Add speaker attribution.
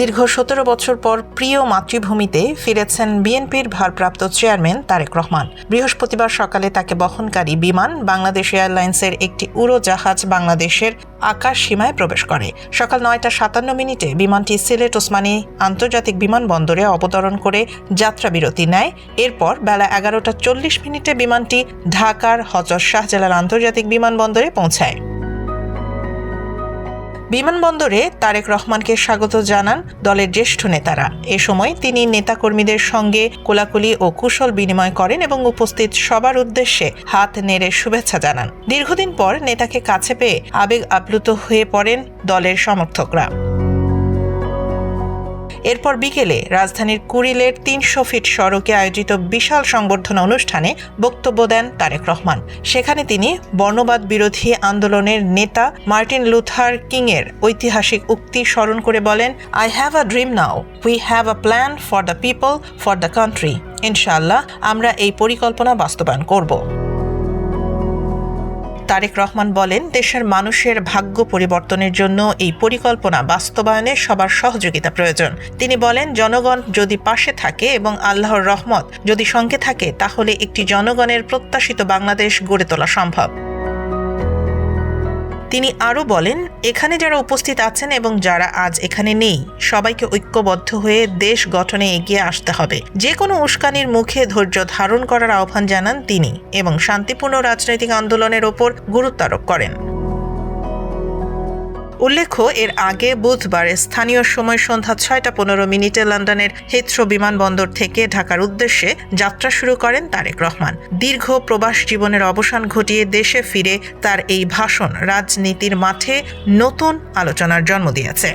Speaker 1: দীর্ঘ সতেরো বছর পর প্রিয় মাতৃভূমিতে ফিরেছেন বিএনপির ভারপ্রাপ্ত চেয়ারম্যান তারেক রহমান। বৃহস্পতিবার সকালে তাকে বহনকারী বিমান বাংলাদেশ এয়ারলাইন্সের একটি উড়োজাহাজ বাংলাদেশের আকাশ সীমায় প্রবেশ করে। সকাল নয়টা সাতান্ন মিনিটে বিমানটি সিলেট ওসমানী আন্তর্জাতিক বিমানবন্দরে অবতরণ করে যাত্রা বিরতি নেয়। এরপর বেলা এগারোটা চল্লিশ মিনিটে বিমানটি ঢাকার হজরত শাহজালাল আন্তর্জাতিক বিমানবন্দরে পৌঁছায়। বিমানবন্দরে তারেক রহমানকে স্বাগত জানান দলের জ্যেষ্ঠ নেতারা। এ সময় তিনি নেতাকর্মীদের সঙ্গে কোলাকুলি ও কুশল বিনিময় করেন এবং উপস্থিত সবার উদ্দেশ্যে হাত নেড়ে শুভেচ্ছা জানান। দীর্ঘদিন পর নেতাকে কাছে পেয়ে আবেগ আপ্লুত হয়ে পড়েন দলের সমর্থকরা। এরপর বিকেলে রাজধানীর কুড়িলের তিনশো ফিট সড়কে আয়োজিত বিশাল সংবর্ধনা অনুষ্ঠানে বক্তব্য দেন তারেক রহমান। সেখানে তিনি বর্ণবাদ বিরোধী আন্দোলনের নেতা মার্টিন লুথার কিংয়ের ঐতিহাসিক উক্তি স্মরণ করে বলেন I have a dream now we have a plan for the people for the country ইনশাআল্লাহ, আমরা এই পরিকল্পনা বাস্তবায়ন করব। তারেক রহমান বলেন, দেশের মানুষের ভাগ্য পরিবর্তনের জন্য এই পরিকল্পনা বাস্তবায়নে সবার সহযোগিতা প্রয়োজন। তিনি বলেন, জনগণ যদি পাশে থাকে এবং আল্লাহর রহমত যদি সঙ্গে থাকে, তাহলে একটি জনগণের প্রত্যাশিত বাংলাদেশ গড়ে তোলা সম্ভব। তিনি আরও বলেন, এখানে যারা উপস্থিত আছেন এবং যারা আজ এখানে নেই, সবাইকে ঐক্যবদ্ধ হয়ে দেশ গঠনে এগিয়ে আসতে হবে। যে কোনো উস্কানির মুখে ধৈর্য ধারণ করার আহ্বান জানান তিনি এবং শান্তিপূর্ণ রাজনৈতিক আন্দোলনের ওপর গুরুত্ব আরোপ করেন। উল্লেখ্য, এর আগে বুধবার স্থানীয় সময় সন্ধ্যা ছয়টা পনেরো মিনিটে লন্ডনের হেথ্রো বিমানবন্দর থেকে ঢাকার উদ্দেশ্যে যাত্রা শুরু করেন তারেক রহমান। দীর্ঘ প্রবাস জীবনের অবসান ঘটিয়ে দেশে ফিরে তার এই ভাষণ রাজনীতির মাঠে নতুন আলোচনার জন্ম দিয়েছে।